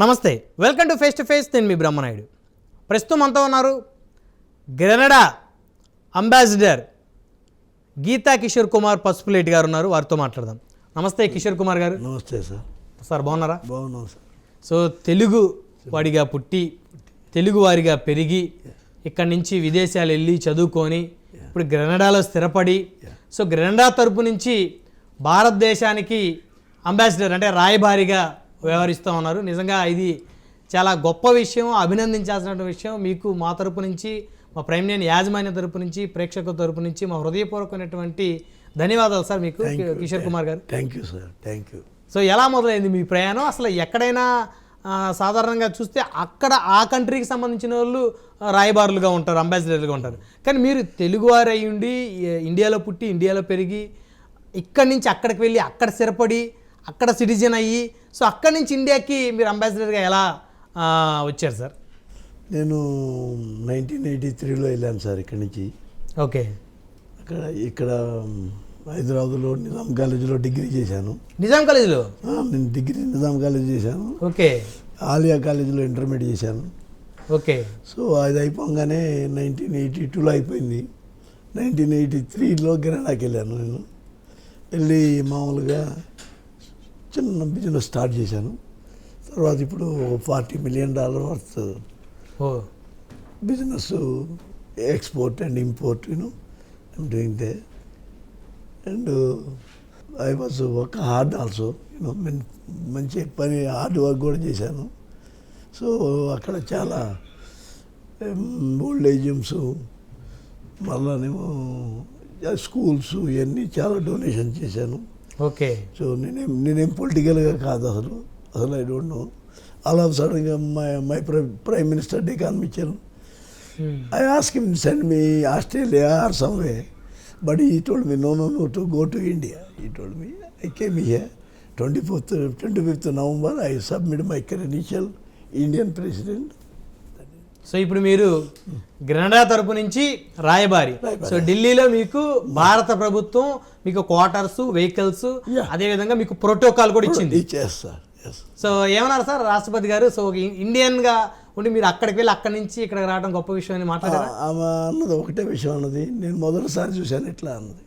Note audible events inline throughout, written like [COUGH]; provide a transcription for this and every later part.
నమస్తే welcome to face to face నేను మీ బ్రహ్మనాయుడు. ప్రస్తుతం అంతా ఉన్నారు గ్రెనడా అంబాసిడర్ గీతా కిషోర్ కుమార్ పసుపులేటి గారు ఉన్నారు వారితో మాట్లాడదాం. నమస్తే కిషోర్ కుమార్ గారు. నమస్తే సార్. సార్ బాగున్నారా? బాగున్నాం సార్. సో తెలుగు వాడిగా పుట్టి తెలుగు వారిగా పెరిగి ఇక్కడి నుంచి విదేశాలు వెళ్ళి చదువుకొని ఇప్పుడు గ్రెనడాలో స్థిరపడి సో గ్రెనడా తరపు నుంచి భారతదేశానికి అంబాసిడర్ అంటే రాయబారిగా వ్యవహరిస్తూ ఉన్నారు. నిజంగా ఇది చాలా గొప్ప విషయం. అభినందించాల్సిన విషయం. మీకు మా తరపు నుంచి మా ప్రైమ్ నేను యాజమాన్య తరపు నుంచి ప్రేక్షకుల తరపు నుంచి మా హృదయపూర్వకమైనటువంటి ధన్యవాదాలు సార్ మీకు Kishore Kumar garu. Thank you sir thank you so ఎలా మొదలైంది మీ ప్రయాణం? అసలు ఎక్కడైనా సాధారణంగా చూస్తే అక్కడ ఆ కంట్రీకి సంబంధించిన వాళ్ళు రాయబారులుగా ఉంటారు అంబాసిడర్లుగా ఉంటారు. కానీ మీరు తెలుగువారు ఉండి ఇండియాలో పుట్టి ఇండియాలో పెరిగి ఇక్కడి నుంచి అక్కడికి వెళ్ళి అక్కడ స్థిరపడి అక్కడ సిటిజన్ అయ్యి సో అక్కడి నుంచి ఇండియాకి మీరు అంబాసిడర్గా ఎలా వచ్చారు సార్? నేను నైన్టీన్ ఎయిటీ త్రీలో వెళ్ళాను సార్ ఇక్కడి నుంచి. ఓకే. అక్కడ ఇక్కడ హైదరాబాద్లో నిజాం కాలేజీలో డిగ్రీ చేశాను. నిజాం కాలేజీలో? నేను డిగ్రీ నిజాం కాలేజ్ చేశాను. ఓకే. ఆలియా కాలేజీలో ఇంటర్మీడియట్ చేశాను. ఓకే. సో అది అయిపోగానే నైన్టీన్ ఎయిటీ టూలో అయిపోయింది. నైన్టీన్ ఎయిటీ త్రీలో కెనడాకి వెళ్ళాను నేను. వెళ్ళి మామూలుగా చిన్న బిజినెస్ స్టార్ట్ చేశాను. తర్వాత ఇప్పుడు forty million dollar worth business export and import you know I'm doing they and I was work hard also you know మంచి పని హార్డ్ వర్క్ కూడా చేశాను. సో అక్కడ చాలా ఓల్డ్ ఏజ్ హోమ్స్ మళ్ళానేమో స్కూల్స్ ఇవన్నీ చాలా డొనేషన్ చేశాను. ఓకే. సో నేనేం నేనేం పొలిటికల్గా కాదు అసలు. అసలు ఐ డోంట్ నో అలా సడన్గా మై మై ప్రైమ్ మినిస్టర్ డికాన్ ఇచ్చాను I ask in send me Australia or somewhere but he told me no no no to go to India he told me I came here twenty fourth twenty fifth November I submit my credential Indian president so ఇప్పుడు మీరు Grenada తరపు నుంచి రాయబారి. So ఢిల్లీలో మీకు భారత ప్రభుత్వం మీకు క్వార్టర్స్ వెహికల్స్ Yeah. అదే విధంగా మీకు ప్రోటోకాల్ కూడా ఇచ్చింది. Yes. సో ఏమన్నారు సార్ రాష్ట్రపతి గారు? సో ఒక ఇండియన్గా ఉండి మీరు అక్కడికి వెళ్ళి అక్కడి నుంచి ఇక్కడికి రావడం గొప్ప విషయం అని మాట్లాడారా? అన్నది ఒకటే విషయం అన్నది. నేను మొదటిసారి చూశాను ఇట్లా అన్నది.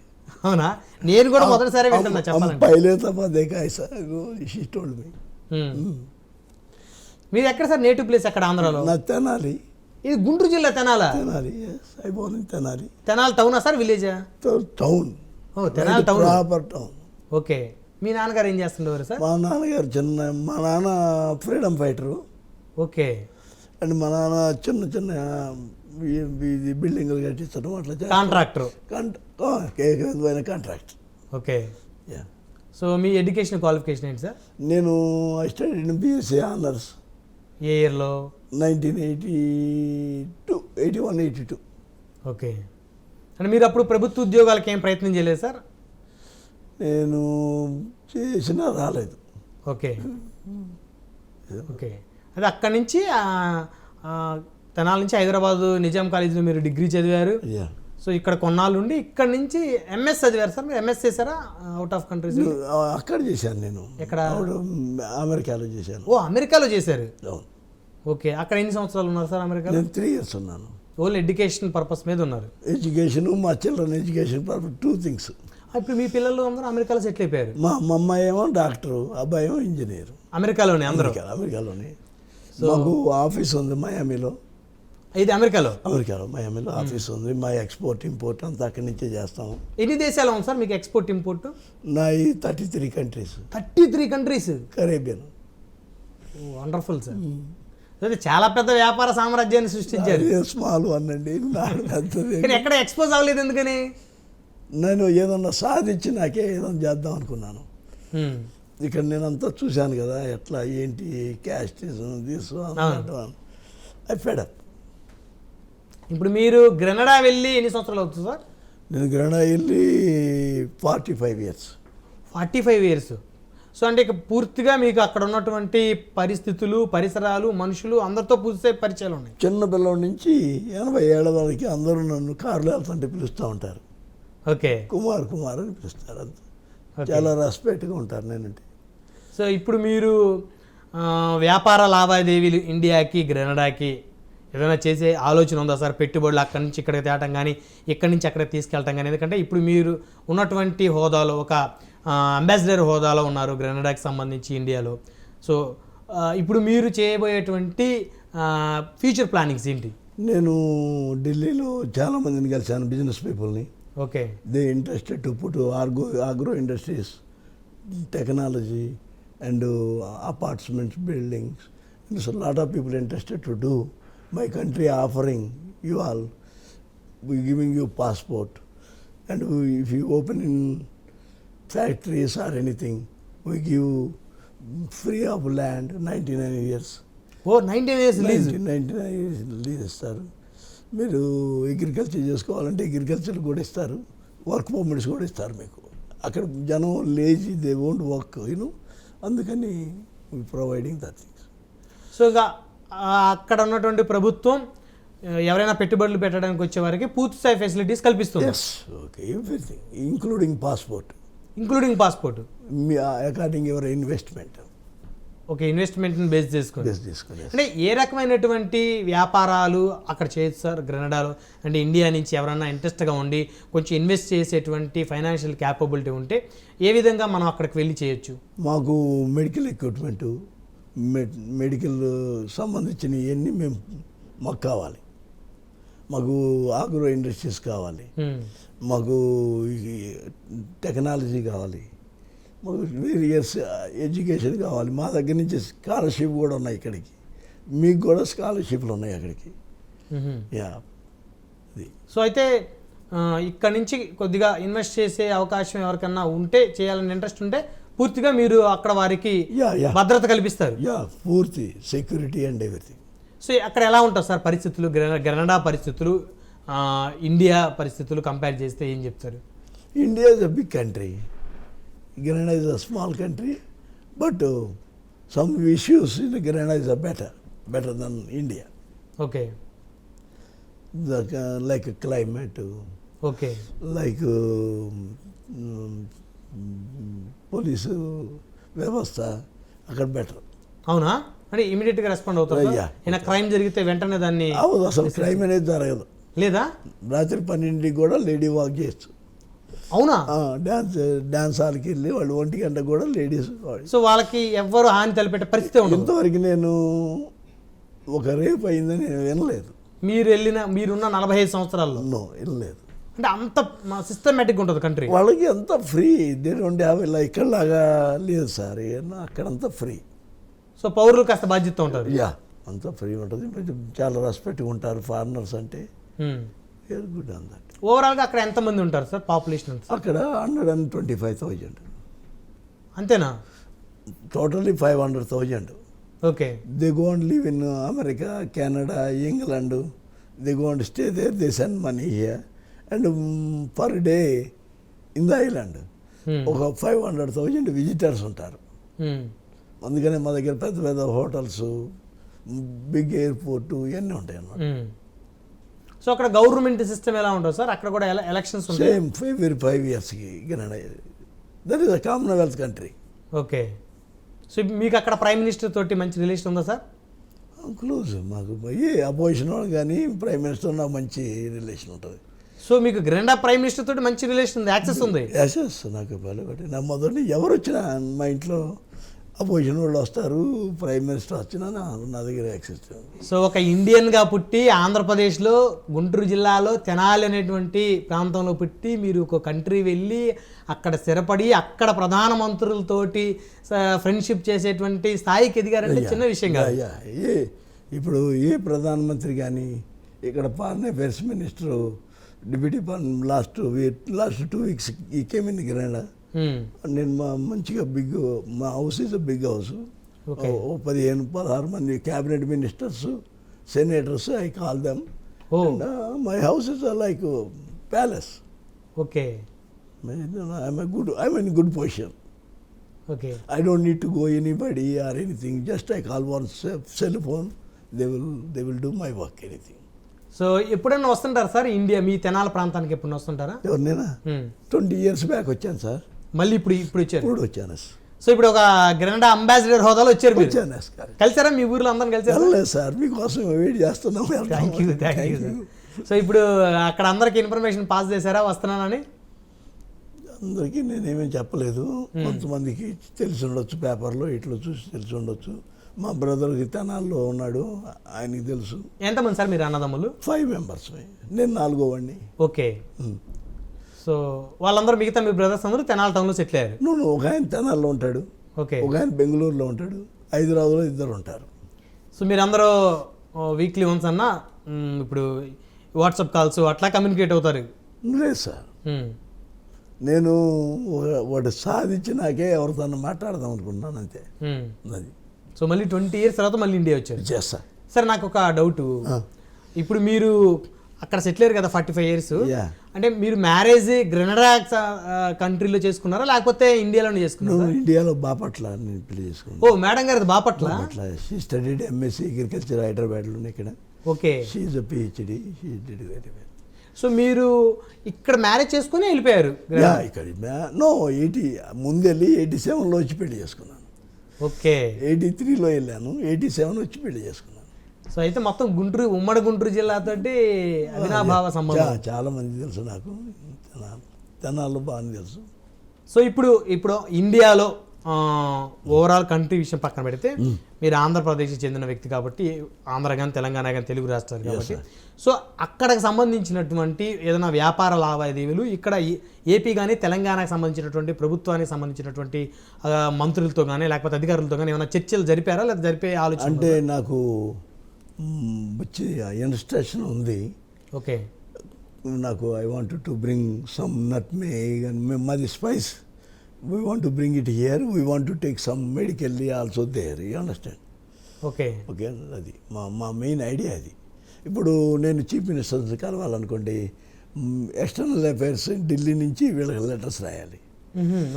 అవునా? నేను కూడా మొదటిసారి వింటున్నా చెప్పాలంటే. మీరు ఎక్కడ సార్? నేటివ్ ప్లేస్ ఎక్కడ ఆంధ్రాలో? తెనాలి ఇది గుంటూరు జిల్లా Tenali? Tenali I in Tenali. Tenali టౌనా sir విలేజా? Town. Oh Tenali town. Proper town okay. మీ నాన్నగారు ఏం చేస్తుండేవారు సార్? మా నాన్నగారు చిన్న మా నాన్న ఫ్రీడమ్ ఫైటరు ఓకే. అండ్ మా నాన్న చిన్న చిన్న ఇది బిల్డింగ్లు కట్టించడం అట్లా. కాంట్రాక్టర్ కాంట్ ఆ, ఏ విధమైన కాంట్రాక్ట్ ఓకే. సో మీ ఎడ్యుకేషన్ క్వాలిఫికేషన్ ఏంటి సార్? నేను ఐ స్టడీ బీఎస్సీ ఆనర్స్ ఏ ఇయర్లో nineteen eighty two eighty one eighty two. Okay. అంటే మీరు అప్పుడు ప్రభుత్వ ఉద్యోగాలకు ఏం ప్రయత్నం చేయలేదు సార్? నేను చేసినా రాలేదు. ఓకే. ఓకే. అదే అక్కడి నుంచి తెనాల నుంచి హైదరాబాద్ నిజాం కాలేజీలో మీరు డిగ్రీ చదివారు. సో ఇక్కడ కొన్నాళ్ళు ఉండి ఇక్కడ నుంచి ఎంఎస్ చదివారు సార్? మీరు ఎంఎస్ చేశారా? Out of countries? అక్కడ చేశాను నేను. ఎక్కడ? అప్పుడు అమెరికాలో చేశాను. ఓ అమెరికాలో చేశారు. అవును. ఓకే. అక్కడ ఎన్ని సంవత్సరాలు ఉన్నారు సార్ అమెరికాలో? నేను త్రీ ఇయర్స్ ఉన్నాను. ఓన్లీ ఎడ్యుకేషన్ పర్పస్ మీద ఉన్నారు. ఎడ్యుకేషన్ మా children education purpose two things ఇప్పుడు మీ పిల్లలు అందరూ అమెరికాలో సెటిల్ అయిపోయారు. మా మా అమ్మాయి ఏమో డాక్టరు అబ్బాయి ఏమో ఇంజనీర్ అమెరికాలోనే అందరూ? అమెరికా అమెరికాలోని. మాకు ఆఫీస్ ఉంది మయామిలో. ఇది అమెరికాలో? అమెరికాలో మయామిలో ఆఫీస్ ఉంది. మా ఎక్స్పోర్ట్ ఇంపోర్ట్ అంతా అక్కడి నుంచే చేస్తాము. ఎన్ని దేశాలు ఉంది సార్ మీకు ఎక్స్పోర్ట్ ఇంపోర్ట్ నా ఈ thirty three countries thirty three countries Caribbean wonderful sir. అదే చాలా పెద్ద వ్యాపార సామ్రాజ్యాన్ని సృష్టించారు. స్మాల్ వన్ అండి. నాకు పెద్దది కానీ ఎక్కడ ఎక్స్పోజ్ అవ్వలేదు ఎందుకని? నేను ఏదన్నా సాధించి నాకే ఏదన్నా చేద్దాం అనుకున్నాను. ఇక్కడ నేను అంతా చూశాను కదా ఎట్లా ఏంటి క్యాస్ట్ తీసు ఐ ఫెడప్ ఇప్పుడు మీరు గ్రెనడా వెళ్ళి ఎన్ని సంవత్సరాలు అవుతుంది సార్? నేను గ్రహణ వెళ్ళి forty five years forty five years. So అంటే ఇక పూర్తిగా మీకు అక్కడ ఉన్నటువంటి పరిస్థితులు పరిసరాలు మనుషులు అందరితో పూర్తి పరిచయాలు ఉన్నాయి. చిన్న పిల్లల నుంచి ఎనభై ఏళ్ళ వరకు అందరూ నన్ను కారులో వెళ్తుంటే పిలుస్తూ ఉంటారు. ఓకే. కుమార్ కుమార్ అని పిలుస్తారు అంత. చాలా రెస్పెక్ట్గా ఉంటారు నేనంటే. సో ఇప్పుడు మీరు వ్యాపార లావాదేవీలు ఇండియాకి గ్రెనడాకి ఏదైనా చేసే ఆలోచన ఉందా సార్? పెట్టుబడులు అక్కడి నుంచి ఇక్కడికి తేవటం కానీ ఇక్కడి నుంచి అక్కడికి తీసుకెళ్ళటం కానీ ఎందుకంటే ఇప్పుడు మీరు ఉన్నటువంటి హోదాలో ఒక అంబాసిడర్ హోదాలో ఉన్నారు గ్రెనడాకి సంబంధించి ఇండియాలో. సో ఇప్పుడు మీరు చేయబోయేటువంటి ఫ్యూచర్ ప్లానింగ్స్ ఏంటి? నేను ఢిల్లీలో చాలా మందిని కలిశాను బిజినెస్ పీపుల్ని okay. They interested to put Argo agro industries technology and apartments buildings so lot of people interested to do my country offering you all you passport. And we, if you open in factories or anything. We give free of land 99 years. Oh nineteen years lease ninety nine years lease ఇస్తారు. మీరు agriculture చేసుకోవాలంటే agriculture కూడా ఇస్తారు. Work permits కూడా ఇస్తారు మీకు. అక్కడ జనం lazy they won't work you know అందుకని ప్రొవైడింగ్ దట్ థింగ్స్ సో ఇక అక్కడ ఉన్నటువంటి ప్రభుత్వం ఎవరైనా పెట్టుబడులు పెట్టడానికి వచ్చే వారికి పూర్తి స్థాయి ఫెసిలిటీస్ కల్పిస్తుంది. Okay everything including passport including passport? According your investment okay ఇన్వెస్ట్మెంట్ని base చేసుకుని. బేస్ తీసుకుని అంటే ఏ రకమైనటువంటి వ్యాపారాలు అక్కడ చేయొచ్చు సార్ గ్రెనడాలో? అంటే ఇండియా నుంచి ఎవరన్నా ఇంట్రెస్ట్గా ఉండి కొంచెం ఇన్వెస్ట్ చేసేటువంటి ఫైనాన్షియల్ క్యాపబిలిటీ ఉంటే ఏ విధంగా మనం అక్కడికి వెళ్ళి చేయొచ్చు? మాకు మెడికల్ ఎక్విప్మెంట్ మెడికల్ సంబంధించిన ఇవన్నీ మేము మాకు కావాలి. మాకు ఆగ్రో ఇండస్ట్రీస్ కావాలి. మాకు టెక్నాలజీ కావాలి. మాకు వేరియస్ ఎడ్యుకేషన్ కావాలి. మా దగ్గర నుంచి స్కాలర్షిప్ కూడా ఉన్నాయి ఇక్కడికి. మీకు కూడా స్కాలర్షిప్లు ఉన్నాయి అక్కడికి. యా. అది సో అయితే ఇక్కడ నుంచి కొద్దిగా ఇన్వెస్ట్ చేసే అవకాశం ఎవరికన్నా ఉంటే చేయాలని ఇంట్రెస్ట్ ఉంటే పూర్తిగా మీరు అక్కడ వారికి భద్రత కల్పిస్తారు. యా పూర్తి. Security and everything. సో అక్కడ ఎలా ఉంటుంది సార్ పరిస్థితులు? గ్రెనడా పరిస్థితులు? ఇండియా పరిస్థితులు కంపేర్ చేస్తే ఏం చెప్తారు? India is a big country. Grenada is a small country. But some issues in Grenada is a better better than India. Okay. Like climate. Okay. Like police వ్యవస్థ అక్కడ better. అవునా? అంటే ఇమీడియట్గా రెస్పాండ్ అవుతారు. ఏమైనా క్రైమ్ జరిగితే వెంటనే దాన్ని అవదు అసలు క్రైమ్ అనేది జరగదు. లేదా? రాత్రి పన్నెండింటికి కూడా లేడీ వాక్ చేయొచ్చు. అవునా? డ్యాన్స్ డ్యాన్స్ హాల్కి వెళ్ళి వాళ్ళు ఒంటి గంట కూడా లేడీస్ సో వాళ్ళకి ఎవ్వరు హాని తలపెట్టే పరిస్థితి ఉండదు. ఇంతవరకు నేను ఒక రేపు అయిందని నేను వినలేదు. మీరు వెళ్ళిన మీరున్న నలభై ఐదు సంవత్సరాల్లో? వినలేదు. అంటే అంత సిస్టమేటిక్ ఉంటుంది కంట్రీ వాళ్ళకి అంతా ఫ్రీ దే డోంట్ హ్యావ్ ఇలా ఇక్కడలాగా లేదు సార్ అక్కడంతా ఫ్రీ సో పౌరులు కాస్త బాధ్యత ఉంటారు. యా అంతా ఫ్రీ ఉంటుంది. చాలా రెస్పెక్ట్ ఉంటారు ఫారినర్స్ అంటే. వెరీ గుడ్ అన్ దట్ ఓవరాల్గా అక్కడ ఎంత మంది ఉంటారు సార్ పాపులేషన్ అక్కడ hundred and twenty five thousand అంతేనా? Totally five hundred thousand okay. They go and live in America Canada England they go and stay there they send money here and per day in the island Hmm. ఒక five hundred thousand visitors ఉంటారు. అందుకనే మా దగ్గర పెద్ద పెద్ద hotels big airport ఇవన్నీ ఉంటాయి అన్నమాట సో అక్కడ గవర్నమెంట్ సిస్టమ్ ఎలా ఉంటుంది సార్? అక్కడ కూడా ఎలక్షన్స్ సేమ్ ఎవ్రీ ఫైవ్ ఇయర్స్కి Canada that is a commonwealth country okay. So మీకు అక్కడ ప్రైమ్ మినిస్టర్ తోటి మంచి రిలేషన్ ఉందా సార్? క్లోజ్ మాకు ఏ అపోజిషన్ వాళ్ళు కానీ ప్రైమ్ మినిస్టర్ నాకు మంచి రిలేషన్ ఉంటుంది. సో మీకు గ్రెండా ప్రైమ్ మినిస్టర్ తోటి మంచి రిలేషన్ ఉంది యాక్సెస్ ఉంది? ఎస్ నాకు బాగా నా మొదటి ఎవరు వచ్చినా మా ఇంట్లో అపోజిషన్ వాళ్ళు వస్తారు ప్రైమ్ మినిస్టర్ వచ్చినా నా దగ్గర యాక్సెస్ సో ఒక ఇండియన్గా పుట్టి ఆంధ్రప్రదేశ్లో గుంటూరు జిల్లాలో తెనాలి అనేటువంటి ప్రాంతంలో పుట్టి మీరు ఒక కంట్రీ వెళ్ళి అక్కడ స్థిరపడి అక్కడ ప్రధానమంత్రులతోటి ఫ్రెండ్షిప్ చేసేటువంటి స్థాయికి ఎదిగారంటే చిన్న విషయం కాదు ఏ ఇప్పుడు ఏ ప్రధానమంత్రి కానీ ఇక్కడ foreign affairs minister deputy last last two weeks he came in. నేను మా మంచిగా బిగ్ మా హౌస్ ఇస్ బిగ్ హౌస్. ఓ పదిహేను పదహారు మంది cabinet ministers senators I call them. My house is like palace okay I'm good I'm in good position okay don't need to go anybody or anything. Just I call one cell cell phone. They will they will do my work. Anything. So ఎప్పుడైనా వస్తుంటారా sir India మీ తెనాల ప్రాంతానికి ఎప్పుడైనా వస్తుంటారా ఎవరినైనా Hmm. Twenty years back వచ్చాను sir మళ్ళీ ఇప్పుడు ఇప్పుడు వచ్చారు. ఇప్పుడు వచ్చాను సో ఇప్పుడు ఒక గ్రెనడా అంబాసిడర్ హోదాలో వచ్చారు మీరు. కలిసారా మీ ఊర్లో అందరం కలిసారా? వెళ్ళలేదు సార్. మీకోసం వెయిట్ చేస్తున్నాం. Thank you thank you so ఇప్పుడు అక్కడ అందరికి ఇన్ఫర్మేషన్ పాస్ చేశారా? వస్తున్నానని? అందరికీ నేనేమేం చెప్పలేదు. కొంతమందికి తెలిసి ఉండొచ్చు పేపర్లో ఇట్లా చూసి తెలిసి ఉండొచ్చు. మా బ్రదర్కి తెనాల్లో ఉన్నాడు ఆయనకి తెలుసు. ఎంతమంది సార్ మీరు అన్నదమ్ములు? ఫైవ్ మెంబర్స్ నేను నాలుగో వాడిని ఓకే సో వాళ్ళందరూ మిగతా మీ బ్రదర్స్ అందరూ తెనాలి టౌన్లో సెటిల్ అయ్యారు. నువ్వు ఒక ఆయన తెనాల్లో ఉంటాడు. ఓకే. ఒక ఆయన బెంగళూరులో ఉంటాడు. హైదరాబాద్లో ఇద్దరు ఉంటారు. సో మీరందరూ వీక్లీ వన్స్ అన్న ఇప్పుడు వాట్సాప్ కాల్స్ అట్లా కమ్యూనికేట్ అవుతారు. లేదు సార్. నేను ఒక- వాడు సాధించినాకే ఎవరితో మాట్లాడదాం అనుకున్నాను అంతే. అది. సో మళ్ళీ ట్వంటీ ఇయర్స్ తర్వాత మళ్ళీ ఇండియా వచ్చారు. చేస్తా సార్ నాకు ఒక డౌట్. ఇప్పుడు మీరు అక్కడ సెటిల్ అయ్యారు కదా ఫార్టీ ఫైవ్ ఇయర్స్ యా అంటే మీరు మ్యారేజ్ గ్రెనడా కంట్రీలో చేసుకున్నారా? లేకపోతే ఇండియాలోనే చేసుకున్నారా? ఇండియాలో బాపట్ల పెళ్ళి చేసుకున్నాను ఓ మేడం గారి బాపట్ల? అట్లా షీ స్టడీడ్ ఎంఎస్సీ అగ్రికల్చర్ హైదరాబాద్లో ఇక్కడ. Okay. She a PhD she did very well so మీరు ఇక్కడ మ్యారేజ్ చేసుకుని వెళ్ళిపోయారు ఇక్కడ నో ఎయిటీ ముందెళ్ళి ఎయిటీ సెవెన్లో వచ్చి పెళ్ళి చేసుకున్నాను. ఓకే. ఎయిటీ త్రీలో వెళ్ళాను ఎయిటీ సెవెన్ వచ్చి పెళ్ళి చేసుకున్నాను. సో అయితే మొత్తం గుంటూరు ఉమ్మడి గుంటూరు జిల్లాతోటి అవినాభావ సంబంధం. చాలా మంది తెలుసు నాకు. తెనాలి బాగా తెలుసు. సో ఇప్పుడు ఇప్పుడు ఇండియాలో ఓవరాల్ కంట్రీ విషయం పక్కన పెడితే మీరు ఆంధ్రప్రదేశ్కి చెందిన వ్యక్తి కాబట్టి ఆంధ్ర కానీ తెలంగాణ కానీ తెలుగు రాష్ట్రాలు కాబట్టి. సో అక్కడికి సంబంధించినటువంటి ఏదైనా వ్యాపార లావాదేవీలు ఇక్కడ ఏపీ కానీ తెలంగాణకు సంబంధించినటువంటి ప్రభుత్వానికి సంబంధించినటువంటి మంత్రులతో కానీ లేకపోతే అధికారులతో కానీ ఏమైనా చర్చలు జరిపారా? లేదా జరిపే ఆలోచన అంటే నాకు వచ్చి ఇన్స్ట్రక్షన్ ఉంది. ఓకే. నాకు I want to bring some nutmeg మాది spice we want to bring it here we want to take some medically also there you understand okay. Okay అది మా మా మెయిన్ ఐడియా అది. ఇప్పుడు నేను చీఫ్ మినిస్టర్స్ కలవాలనుకోండి ఎక్స్టర్నల్ అఫైర్స్ ఢిల్లీ నుంచి వీళ్ళకి లెటర్స్ రాయాలి.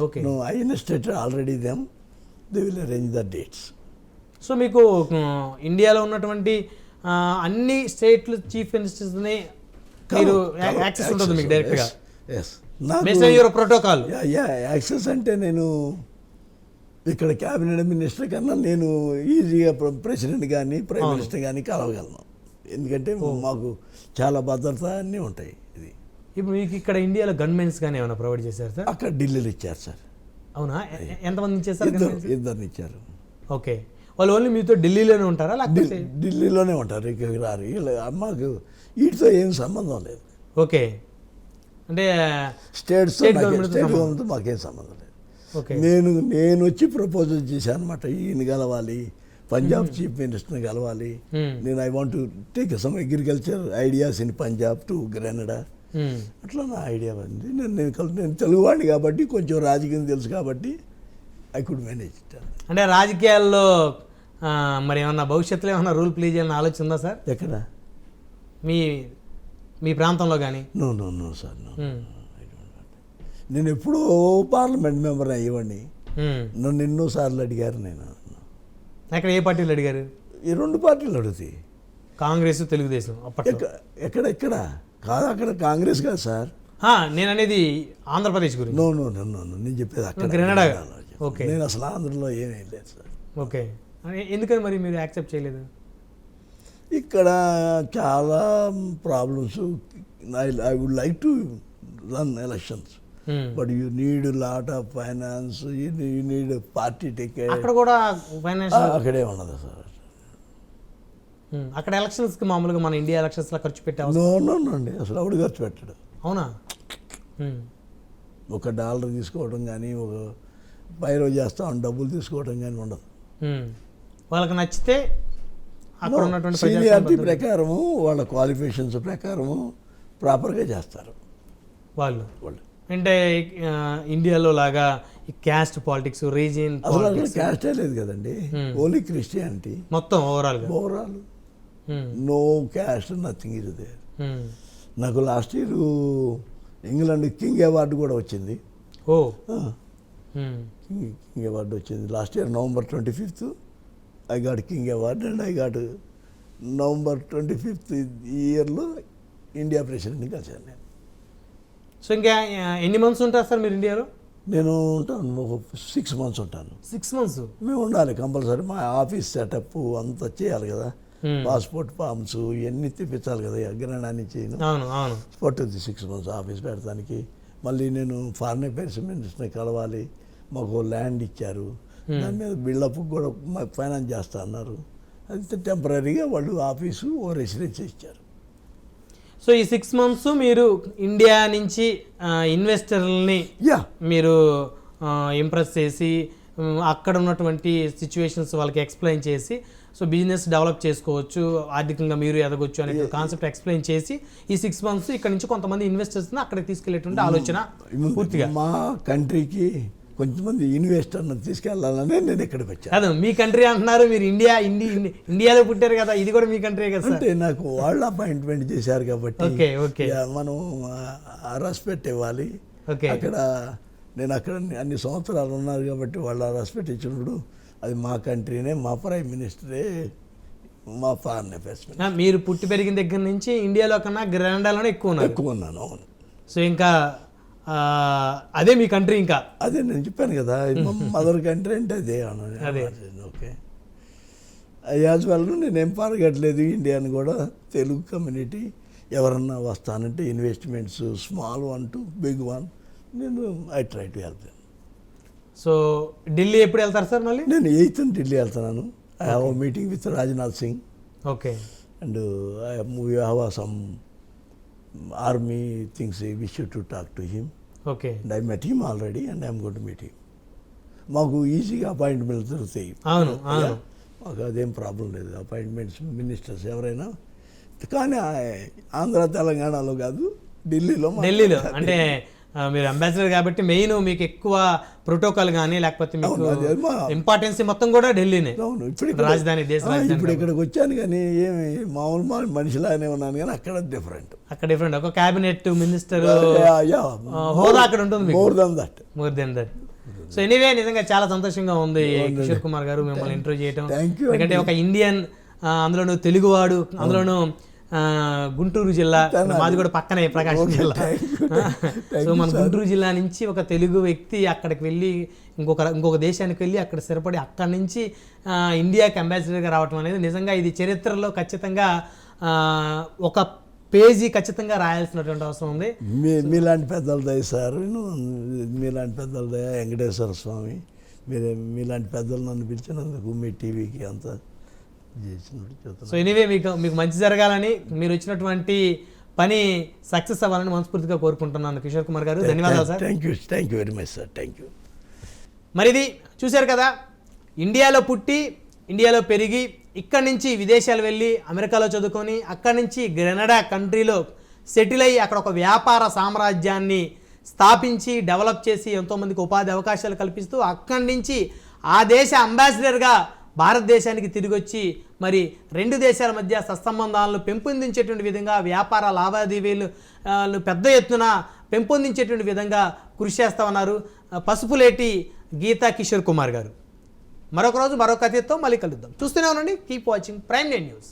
Okay. I instated already them they will arrange the dates so మీకు ఇండియాలో ఉన్నటువంటి అన్ని స్టేట్లు చీఫ్ మినిస్టర్స్ని మీరు యాక్సెస్ ఉంటుంది మీకు డైరెక్ట్గా. ప్రోటోకాల్ యా యా యాక్సెస్ అంటే నేను ఇక్కడ క్యాబినెట్ మినిస్టర్ కన్నా నేను ఈజీగా ప్ర- ప్రెసిడెంట్ కానీ ప్రైమ్. మినిస్టర్ కానీ కలవగలను. ఎందుకంటే మాకు చాలా భద్రత అన్నీ ఉంటాయి ఇది. ఇప్పుడు మీకు ఇక్కడ ఇండియాలో గన్మెన్స్ కానీ ఏమైనా ప్రొవైడ్ చేశారు సార్? అక్కడ ఢిల్లీలో ఇచ్చారు సార్. అవునా? ఎంతమంది ఇచ్చేసారు ఇద్దరు gunmen? ఇద్దరిని ఇచ్చారు. ఓకే. వాళ్ళు ఓన్లీ మీతో ఢిల్లీలోనే ఉంటారా? లేకపోతే ఢిల్- ఢిల్లీలోనే ఉంటారు ఇక్కడికి రారు. వీళ్ళ మాకు వీటితో ఏం సంబంధం లేదు. ఓకే. అంటే స్టేట్ సంబంధం. గవర్నమెంట్ మాకేం సంబంధం లేదు. ఓకే. నేను నేను వచ్చి ప్రపోజల్ చేశాను అనమాట ఈయన కలవాలి పంజాబ్ చీఫ్ మినిస్టర్ని కలవాలి. నేను I want to take some agriculture ideas in Punjab to Grenada. అట్లా నా ఐడియా ఉంది. నేను నేను నేను తెలుగువాడిని కాబట్టి కొంచెం రాజకీయం తెలుసు కాబట్టి ఐ కుడ్ మేనేజ్ అంటే రాజకీయాల్లో మరి ఏమన్నా భవిష్యత్తులో ఏమన్నా రూల్ ప్లే చేయాలని ఆలోచన ఉందా సార్? ఎక్కడ? మీ మీ ప్రాంతంలో కానీ no no no sir no. నేను ఎప్పుడో పార్లమెంట్ మెంబర్ అయ్యేవాడిని. నన్ను ఎన్నోసార్లు అడిగారు నేను. అక్కడ ఏ పార్టీలు అడిగారు? ఈ రెండు పార్టీలు అడుగుతాయి కాంగ్రెస్ తెలుగుదేశం ఎక్కడ ఎక్కడ ఎక్కడ? కాదు అక్కడ కాంగ్రెస్ కాదు సార్. నేను అనేది ఆంధ్రప్రదేశ్ గురించి. నో నో నో నేను చెప్పేది అక్కడ. ఓకే. నేను అసలు ఆంధ్రలో ఏమీ లేదు సార్. ఓకే. ఎందుకని మరి మీరు యాక్సెప్ట్ చేయలేదు? ఇక్కడ చాలా problems. I would like to run elections. But you need lot of finance you need party ticket అక్కడ కూడా ఫైనాన్షియల్ అక్కడే ఉండదు సార్. అక్కడ ఎలక్షన్స్కి మామూలుగా మన ఇండియా ఎలక్షన్స్లో ఖర్చు పెట్టే అవసరం నో నో నో అండి. అసలు ఆవిడ ఖర్చు పెట్టాడు. అవునా? మ్మ్. ఒక డాలర్ తీసుకోవడం కానీ ఒక పైరో చేస్తాం డబ్బులు తీసుకోవడం కానీ ఉండదు. మ్మ్. వాళ్ళకి నచ్చితే అక్కడ ఉన్నటువంటి సీనియారిటీ ప్రకారము వాళ్ళ క్వాలిఫికేషన్స్ ప్రకారము ప్రాపర్గా చేస్తారు. వాళ్ళు. వాళ్ళు. అంటే ఇండియాలో లాగా ఈ క్యాస్ట్ పాలిటిక్స్ రీజియన్ అసలు క్యాస్టే లేదు కదండి. Hmm. ఓన్లీ క్రిస్టియానిటీ మొత్తం overall overall. No caste nothing is there. నాకు last year England king award కూడా వచ్చింది. ఓ. కింగ్ కింగ్ అవార్డు వచ్చింది. Last year November twenty fifth I got king award and I got November twenty fifth ఇయర్లో India ప్రెసిడెంట్ని కలిశాను నేను. So ఇంకా ఎన్ని మంత్స్ ఉంటారు సార్ మీరు ఇండియాలో నేను ఉంటాను ఒక సిక్స్ మంత్స్ ఉంటాను. సిక్స్ మంత్స్ మేము ఉండాలి కంపల్సరీ. మా ఆఫీస్ సెటప్ అంతా చేయాలి కదా. పాస్పోర్ట్ ఫామ్స్ ఇవన్నీ తెప్పించాలి కదా అగ్రహణ నుంచి పట్టుద్ది సిక్స్ మంత్స్ ఆఫీస్ పెడతానికి. మళ్ళీ నేను ఫారిన్ అఫైర్స్ మినిస్టర్ని కలవాలి. మాకు ల్యాండ్ ఇచ్చారు. దాని మీద బిల్డప్ కూడా ఫైనాన్స్ చేస్తా అన్నారు. అది టెంపరీగా వాళ్ళు ఆఫీసు ఓ రెసిడెన్స్ ఇచ్చారు. సో ఈ సిక్స్ మంత్స్ మీరు ఇండియా నుంచి ఇన్వెస్టర్లని యా మీరు ఇంప్రెస్ చేసి అక్కడ ఉన్నటువంటి సిచ్యువేషన్స్ వాళ్ళకి ఎక్స్ప్లెయిన్ చేసి సో బిజినెస్ డెవలప్ చేసుకోవచ్చు ఆర్థికంగా మీరు ఎదగొచ్చు అనే కాన్సెప్ట్ ఎక్స్ప్లెయిన్ చేసి ఈ సిక్స్ మంత్స్ ఇక్కడ నుంచి కొంతమంది ఇన్వెస్టర్స్ని అక్కడికి తీసుకెళ్ళేటువంటి ఆలోచన పూర్తిగా. మా కంట్రీకి కొంతమంది ఇన్వెస్టర్ని తీసుకెళ్ళాలని నేను ఇక్కడికి వచ్చాను. కాదు మీ కంట్రీ అంటున్నారు మీరు ఇండియా ఇండి ఇండి- ఇండియాలో పుట్టారు కదా ఇది కూడా మీ కంట్రీ కదా అంటే నాకు వాళ్ళు అపాయింట్మెంట్ చేశారు కాబట్టి మనం రెస్పెక్ట్ ఇవ్వాలి. అక్కడ నేను అక్కడ అన్ని సంవత్సరాలు ఉన్నారు కాబట్టి వాళ్ళు రెస్పెక్ట్ ఇచ్చినప్పుడు అది మా కంట్రీనే మా ప్రైమ్ మినిస్టరే మా ఫారెన్ అఫేర్స్ మీరు పుట్టి పెరిగిన దగ్గర నుంచి ఇండియాలో కన్నా గ్రాండాలోనే ఎక్కువ ఎక్కువ ఉన్నాను అవును. సో ఇంకా అదే మీ కంట్రీ ఇంకా. అదే నేను చెప్పాను కదా మదర్ కంట్రీ అంటే అదే అదే. ఓకే. యాజ్ వెల్ నేనేం పారగట్లేదు ఇండియాని కూడా తెలుగు కమ్యూనిటీ ఎవరన్నా వస్తానంటే investments small one to big one నేను I try to help so Delhi ఎప్పుడు వెళ్తారు సార్ మళ్ళీ? నేను ఎయిత్ ఢిల్లీ వెళ్తున్నాను. I have meeting with Rajnath Singh okay. And I have some army things wish to talk to him okay and I met him already and I'm got meet him మాకు ఈజీగా appointment దొరుకుతాయి. అవును అవును. మాకు అదేం problem లేదు. Appointments ministers ఎవరైనా. కానీ ఆంధ్ర తెలంగాణలో కాదు ఢిల్లీలో ఢిల్లీలో అంటే మీరు అంబాసిడర్ కాబట్టి మెయిన్ మీకు ఎక్కువ ప్రోటోకాల్ కానీ లేకపోతే మీకు ఇంపార్టెన్స్ మొత్తం కూడా ఢిల్లీనే. అవును ఇప్పుడు రాజధాని దేశ ఇప్పుడు ఇక్కడికి వచ్చాను కానీ ఏమి మామూలు మనిషిలానే ఉన్నాను కానీ అక్కడ డిఫరెంట్ అక్కడ డిఫరెంట్ ఒక క్యాబినెట్ మినిస్టర్ హోదా అక్కడ ఉంటుంది more than that more than that so anyway నిజంగా చాలా సంతోషంగా ఉంది కిషోర్ కుమార్ గారు మిమ్మల్ని ఇంటర్వ్యూ you ఎందుకంటే ఒక ఇండియన్ అందులోనూ తెలుగువాడు అందులోనూ గుంటూరు జిల్లా మాది కూడా పక్కనే ప్రకాశం జిల్లా. [LAUGHS] సో మన గుంటూరు జిల్లా నుంచి ఒక తెలుగు వ్యక్తి అక్కడికి వెళ్ళి ఇంకొక ఇంకొక దేశానికి వెళ్ళి అక్కడ స్థిరపడి అక్కడి నుంచి ఇండియాకి అంబాసిడర్గా రావటం అనేది నిజంగా ఇది చరిత్రలో ఖచ్చితంగా ఒక పేజీ ఖచ్చితంగా రాయాల్సినటువంటి అవసరం ఉంది. మీ మీలాంటి పెద్దల దయ సార్. మీలాంటి పెద్దల దయ వెంకటేశ్వర స్వామి. మీరు మీలాంటి పెద్దలు నన్ను పిలిచినందుకు మీ టీవీకి అంత సో ఎనీవే మీకు మీకు మంచి జరగాలని మీరు వచ్చినటువంటి పని సక్సెస్ అవ్వాలని మనస్ఫూర్తిగా కోరుకుంటున్నాను కిషోర్ కుమార్ గారు. ధన్యవాదాలు sir. Thank you thank you very much sir thank you మరి ఇది చూశారు కదా ఇండియాలో పుట్టి ఇండియాలో పెరిగి ఇక్కడి నుంచి విదేశాలు వెళ్ళి అమెరికాలో చదువుకొని అక్కడి నుంచి గ్రెనడా కంట్రీలో సెటిల్ అయ్యి అక్కడ ఒక వ్యాపార సామ్రాజ్యాన్ని స్థాపించి డెవలప్ చేసి ఎంతోమందికి ఉపాధి అవకాశాలు కల్పిస్తూ అక్కడి నుంచి ఆ దేశ అంబాసిడర్గా భారతదేశానికి తిరిగి వచ్చి మరి రెండు దేశాల మధ్య సత్సంబంధాలను పెంపొందించేటువంటి విధంగా వ్యాపార లావాదేవీలు పెద్ద ఎత్తున పెంపొందించేటువంటి విధంగా కృషి చేస్తా ఉన్నారు పసుపులేటి గీతా కిషోర్ కుమార్ గారు. మరొక రోజు మరొక అతిథితో మళ్ళీ కలుద్దాం. చూస్తూనే ఉండండి. Keep watching prime news